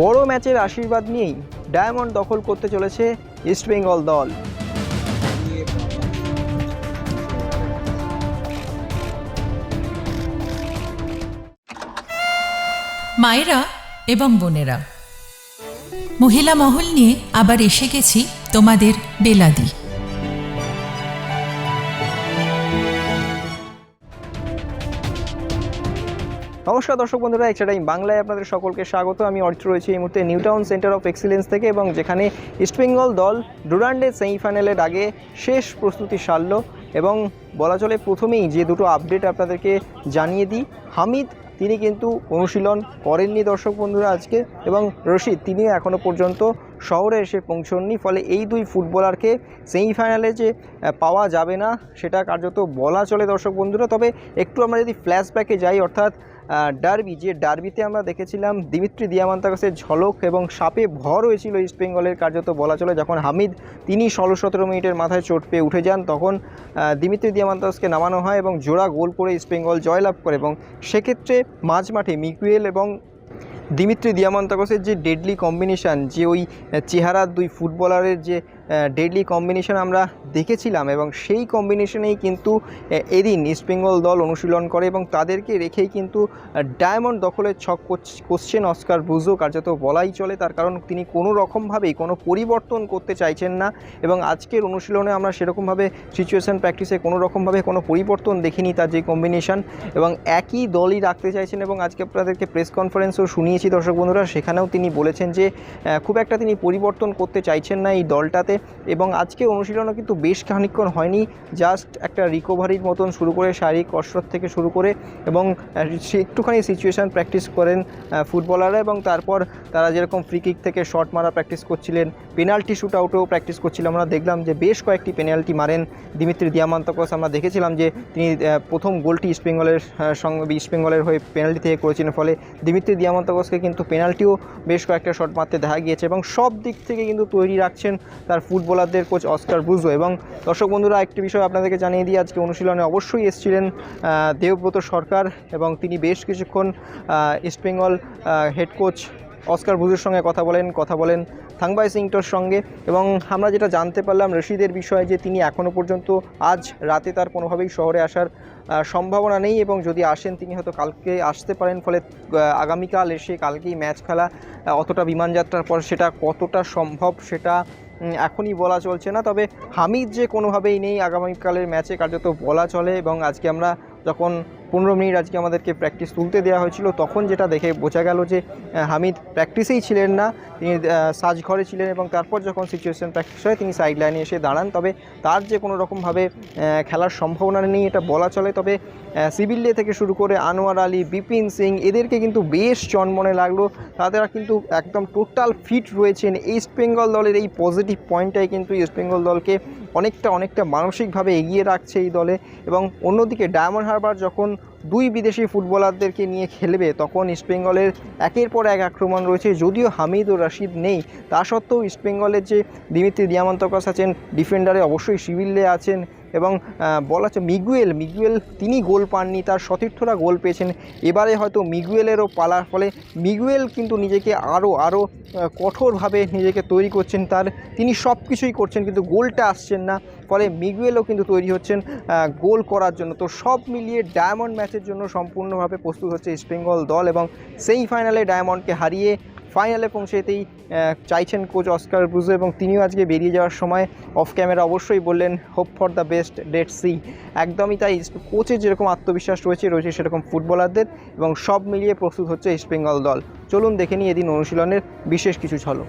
বড় ম্যাচের আশীর্বাদ নিয়েই ডায়মন্ড দখল করতে চলেছে ইস্টবেঙ্গল দল। মায়েরা এবং বোনেরা, মহিলা মহল নিয়ে আবার এসে গেছি তোমাদের বেলাদি। নমস্কার দর্শক বন্ধুরা এক্সট্রা টাইম বাংলায় আপনাদের সকলকে স্বাগত। আমি অর্থ রয়েছি এই মুহূর্তে New Town centre of excellence থেকে এবং যেখানে ইস্টবেঙ্গল দল ডুরান্ডে সেমিফাইনালের আগে শেষ প্রস্তুতি সারল এবং বলা চলে প্রথমেই যে দুটো আপডেট আপনাদেরকে জানিয়ে দিই। হামিদ, তিনি কিন্তু অনুশীলন করেননি দর্শক বন্ধুরা আজকে এবং রশিদ তিনিও এখনও পর্যন্ত শহরে এসে পৌঁছননি। ফলে এই দুই ফুটবলারকে সেমিফাইনালে যে পাওয়া যাবে না, সেটা কার্যত বলা চলে দর্শক বন্ধুরা। তবে একটু আমরা যদি ফ্ল্যাশব্যাকে যাই, অর্থাৎ ডার্বি, যে ডার্বিতে আমরা দেখেছিলাম দিমিত্রি দিয়ামান্তাকাসের ঝলক এবং সাপে ভর হয়েছিল ইস্টবেঙ্গলের কার্যত বলা চলে, যখন হামিদ তিনি ষোলো সতেরো মিনিটের মাথায় চোট পেয়ে উঠে যান, তখন দিমিত্রি দিয়ামান্তাসকে নামানো হয় এবং জোড়া গোল করে ইস্টবেঙ্গল জয়লাভ করে এবং সেক্ষেত্রে মাঝ মাঠে মিকুয়েল এবং দিমিত্রি দিয়ামান্তাকসের যে ডেডলি কম্বিনেশান যে ওই চেহারার দুই ফুটবলারের যে ডেডলি কম্বিনেশন আমরা দেখেছিলাম এবং সেই কম্বিনেশনেই কিন্তু এদিন ইস্টবেঙ্গল দল অনুশীলন করে এবং তাদেরকে রেখেই কিন্তু ডায়মন্ড দখলের ছক কোশ্চেন অস্কার ব্রুজো কার্যত বলাই চলে তার কারণ তিনি কোনো রকমভাবেই কোনো পরিবর্তন করতে চাইছেন না এবং আজকের অনুশীলনে আমরা সেরকমভাবে সিচুয়েশান প্র্যাকটিসে কোনো রকমভাবে কোনো পরিবর্তন দেখিনি তার যে কম্বিনেশন এবং একই দলই রাখতে চাইছেন এবং আজকে আপনাদেরকে প্রেস কনফারেন্সও শুনিয়েছি দর্শক বন্ধুরা, সেখানেও তিনি বলেছেন যে খুব একটা তিনি পরিবর্তন করতে চাইছেন না এই দলটাতে। এবং আজকে অনুশীলনও কিন্তু বেশ খানিকক্ষণ হয়নি জাস্ট একটা রিকভারির মতন শুরু করে শারীরিক কসরত থেকে শুরু করে এবং একটুখানি সিচুয়েশান প্র্যাকটিস করেন ফুটবলাররা এবং তারপর তারা যেরকম ফ্রি কিক থেকে শট মারা প্র্যাকটিস করছিলেন পেনাল্টি শ্যুট আউটেও প্র্যাকটিস করছিলেন আমরা দেখলাম যে বেশ কয়েকটি পেনাল্টি মারেন দিমিত্রি দিয়ামান্তকস। আমরা দেখেছিলাম যে তিনি প্রথম গোলটি ইস্টবেঙ্গলের সঙ্গে ইস্টবেঙ্গলের হয়ে পেনাল্টি থেকে করেছিলেন। ফলে দিমিত্রি দিয়ামান্তকসকে কিন্তু পেনাল্টিও বেশ কয়েকটা শট মারতে দেখা গিয়েছে এবং সব দিক থেকে কিন্তু তৈরি রাখছেন তার ফুটবলারদের কোচ অস্কার ব্রুজো। এবং দর্শক বন্ধুরা, একটি বিষয় আপনাদেরকে জানিয়ে দিই, আজকে অনুশীলনে অবশ্যই এসেছিলেন দেবব্রত সরকার এবং তিনি বেশ কিছুক্ষণ East Bengal head coach Oscar ব্রুজোর সঙ্গে কথা বলেন কথা বলেন থাংবাই সিংটোর সঙ্গে। এবং আমরা যেটা জানতে পারলাম রশিদের বিষয়ে যে তিনি এখনও পর্যন্ত, আজ রাতে তার কোনোভাবেই শহরে আসার সম্ভাবনা নেই এবং যদি আসেন তিনি হয়তো কালকে আসতে পারেন, ফলে আগামীকাল এসে কালকেই ম্যাচ খেলা অতটা বিমানযাত্রার পর সেটা কতটা সম্ভব সেটা এখনই বলা চলছে না। তবে হামিদ যে কোনোভাবেই নেই। আগামীকালের ম্যাচে কার্যত বলা চলে এবং আজকে আমরা যখন পনেরো মিনিট আজকে আমাদেরকে প্র্যাকটিস তুলতে দেওয়া হয়েছিল। তখন যেটা দেখে বোঝা গেল যে হামিদ প্র্যাকটিসেই ছিলেন না। তিনি সাজঘরে ছিলেন এবং তারপর যখন সিচুয়েশন প্র্যাকটিস হয় তিনি সাইড লাইনে এসে দাঁড়ান। তবে তার যে কোনো রকমভাবে খেলার সম্ভাবনা নেই এটা বলা চলে। তবে আহ, সিভিল্লে থেকে শুরু করে আনোয়ার আলী বিপিন সিং এদেরকে কিন্তু বেশ চনমনে লাগল। তারা কিন্তু একদম টোটাল ফিট রয়েছেন। ইস্ট বেঙ্গল দলের এই পজিটিভ পয়েন্টটাই কিন্তু ইস্ট বেঙ্গল দলকে অনেকটা অনেকটা মানসিকভাবে এগিয়ে রাখছে এই দলে এবং অন্যদিকে ডায়মন্ড হারবার যখন দুই বিদেশি ফুটবলারদেরকে নিয়ে খেলবে, তখন ইস্টবেঙ্গলের একের পর এক আক্রমণ রয়েছে, যদিও হামিদ ও রাশিদ নেই। তা সত্ত্বেও ইস্টবেঙ্গলের যে দিমিত্রি দিয়ামান্তকাস আছেন, ডিফেন্ডারে অবশ্যই সিভিল্লে আছেন এবং বলা হচ্ছে মিগুয়েল। মিগুয়েল তিনি গোল পাননি, তার সতীর্থরা গোল পেয়েছেন। এবারে হয়তো মিগুয়েলেরও পালার ফলে মিগুয়েল কিন্তু নিজেকে আরও আরও কঠোরভাবে নিজেকে তৈরি করছেন, তার তিনি সব কিছুই করছেন, কিন্তু গোলটা আসছেন না। ফলে মিগুয়েলও কিন্তু তৈরি হচ্ছেন গোল করার জন্য। তো সব মিলিয়ে ডায়মন্ড ম্যাচের জন্য সম্পূর্ণভাবে প্রস্তুত হচ্ছে ইস্টবেঙ্গল দল এবং সেই ফাইনালে ডায়মন্ডকে হারিয়ে ফাইনালে পৌঁছেতেই চাইছেন কোচ অস্কার ব্রুজো এবং তিনিও আজকে বেরিয়ে যাওয়ার সময় অফ ক্যামেরা অবশ্যই বললেন হোপ ফর দ্য বেস্ট ডেট সি একদমই তাই কোচের যেরকম আত্মবিশ্বাস রয়েছে রয়েছে সেরকম ফুটবলারদের এবং সব মিলিয়ে প্রস্তুত হচ্ছে ইস্টবেঙ্গল দল। চলুন দেখে নিই এদিন অনুশীলনের বিশেষ কিছু ঝলক।